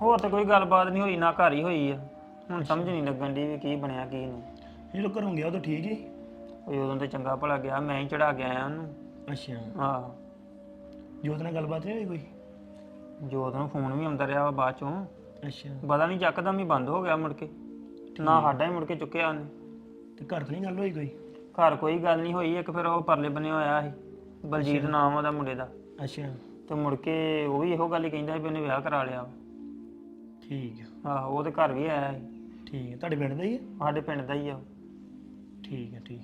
ਹੋਰ ਤਾਂ ਕੋਈ ਗੱਲਬਾਤ ਨਹੀਂ ਹੋਈ ਨਾ ਘਰ ਹੀ ਹੋਈ ਆ। ਹੁਣ ਸਮਝ ਨਹੀਂ ਲੱਗਣ ਦੀ ਵੀ ਕੀ ਬਣਿਆ ਕੀ ਨਹੀਂ। ਜਦੋਂ ਘਰੋਂ ਗਿਆ ਉਦੋਂ ਠੀਕ ਹੀ? ਉਹ ਉਦੋਂ ਤੇ ਚੰਗਾ ਭਲਾ ਗਿਆ ਮੈਂ ਹੀ ਚੜਾ ਕੇ ਆਇਆ ਉਹਨੂੰ। ਅੱਛਾ। ਆਹ। ਜੋਤ ਨਾਲ ਗੱਲਬਾਤ ਨਹੀਂ ਹੋਈ ਕੋਈ? ਜੋਤ ਨੂੰ ਫੋਨ ਵੀ ਆਉਂਦਾ ਰਿਹਾ ਵਾ ਬਾਅਦ ਚੋਂ। ਅੱਛਾ। ਪਤਾ ਨਹੀਂ ਚੱਕਦਮ ਹੀ ਬੰਦ ਹੋ ਗਿਆ ਮੁੜ ਕੇ। ਨਾ ਸਾਡਾ ਹੀ ਮੁੜ ਕੇ ਚੁੱਕਿਆ ਉਹਨੇ। ਤੇ ਘਰ ਤੋਂ ਨਹੀਂ ਗੱਲ ਹੋਈ ਕੋਈ? ਘਰ ਕੋਈ ਗੱਲ ਨਹੀਂ ਹੋਈ ਇੱਕ ਫਿਰ ਉਹ ਪਰਲੇ ਬਨੇ ਹੋਇਆ ਸੀ ਬਲਜੀਤ ਨਾਮ ਉਹਦਾ ਮੁੰਡੇ ਦਾ। ਅੱਛਾ। ਤੇ ਮੁੜ ਕੇ ਉਹ ਵੀ ਇਹੋ ਗੱਲ ਹੀ ਕਹਿੰਦਾ ਸੀ ਵੀ ਉਹਨੇ ਵਿਆਹ ਕਰਾ ਲਿਆ। ਠੀਕ ਆ। ਆਹੋ ਉਹ ਤੇ ਘਰ ਵੀ ਆਇਆ ਸੀ। ਠੀਕ ਹੈ ਤੁਹਾਡੇ ਪਿੰਡ ਦਾ ਹੀ ਹੈ ਸਾਡੇ ਪਿੰਡ ਦਾ ਹੀ ਆ। ਉਹ। ਠੀਕ ਹੈ ਠੀਕ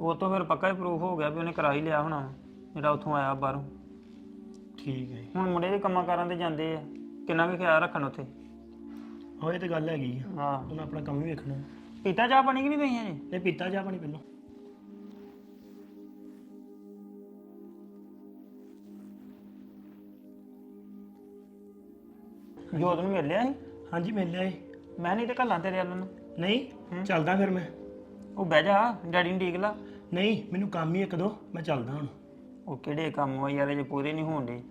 ਉਹ ਤੋਂ ਫਿਰ ਪੱਕਾ ਹੀ ਪ੍ਰੂਫ ਹੋ ਗਿਆ ਵੀ ਉਹਨੇ ਕਰਾ ਹੀ ਲਿਆ ਹੋਣਾ ਵਾ, ਜਿਹੜਾ ਉੱਥੋਂ ਆਇਆ ਬਾਹਰੋਂ। ਠੀਕ ਹੈ ਹੁਣ ਮੁੰਡੇ ਵੀ ਕੰਮਾਂ ਕਾਰਾਂ ਤੇ ਜਾਂਦੇ ਆ ਕਿੰਨਾ ਕੁ ਖਿਆਲ ਰੱਖਣ ਉੱਥੇ? ਹਾਂ ਇਹ ਤੇ ਗੱਲ ਹੈਗੀ ਆ। ਹਾਂ। ਉਹਨਾਂ ਆਪਣਾ ਕੰਮ ਵੀ ਵੇਖਣਾ। ਪੀਤਾ ਚਾਹ ਪਾਣੀ ਕਿ ਨਹੀਂ ਪਈਆਂ ਜੀ? ਨਹੀਂ ਪੀਤਾ ਚਾਹ ਪਾਣੀ ਪਹਿਲਾਂ। ਜੋਤ ਨੂੰ ਮਿਲ ਲਿਆ ਸੀ? ਹਾਂਜੀ ਮਿਲ ਲਿਆ ਏ ਮੈਂ ਨਹੀਂ ਤੇ ਘੱਲਾਂ ਤੇਰੇ ਵੱਲ ਨੂੰ। ਨਹੀਂ ਚੱਲਦਾ ਫਿਰ ਮੈਂ। ਉਹ ਬਹਿ ਜਾ ਡੈਡੀ ਨੂੰ ਡੀਕ ਲਾ। ਨਹੀਂ ਮੈਨੂੰ ਕੰਮ ਹੀ ਇੱਕ ਦੋ ਮੈਂ ਚੱਲਦਾ ਹੁਣ। ਉਹ ਕਿਹੜੇ ਕੰਮ ਆ ਯਾਰ ਜੇ ਪੂਰੇ ਨਹੀਂ ਹੋਣ ਦੇ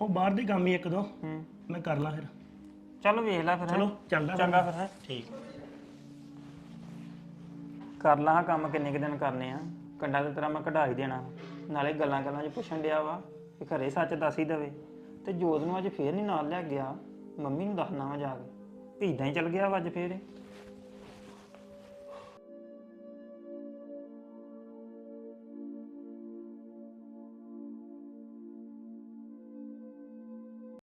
ਉਹ ਬਾਹਰ ਦੇ ਕੰਮ ਹੀ ਇੱਕ ਦੋ ਹੂੰ। ਮੈਂ ਕਰ ਲਾਂ ਫਿਰ। ਚੱਲ ਵੇਖ ਲੈ ਫਿਰ ਹੈਂ। ਚਲੋ ਚੱਲਦਾ ਚੰਗਾ। ਫਿਰ ਹੈਂ। ਠੀਕ। ਕਰ ਲਾਂ ਕੰਮ ਕਿੰਨੇ ਕੁ ਦਿਨ ਕਰਨੇ ਆ। ਕੰਡਾ ਤੇ ਤੇਰਾ ਮੈਂ ਕਢਾ ਹੀ ਦੇਣਾ। ਨਾਲੇ ਗੱਲਾਂ ਗੱਲਾਂ 'ਚ ਪੁੱਛਣ ਡਿਆ ਵਾ ਕਿ ਘਰੇ ਸੱਚ ਦੱਸ ਹੀ ਦਵੇ। ਤੇ ਜੋਤ ਨੂੰ ਅੱਜ ਫੇਰ ਨਹੀਂ ਨਾਲ ਲੈ ਗਿਆ। ਮੰਮੀ ਨੂੰ ਦੱਸਣਾ ਵਾ ਜਾ ਕੇ ਵੀ ਇਦਾਂ ਹੀ ਚੱਲ ਗਿਆ ਵਾ ਅੱਜ ਫੇਰ ਇਹ।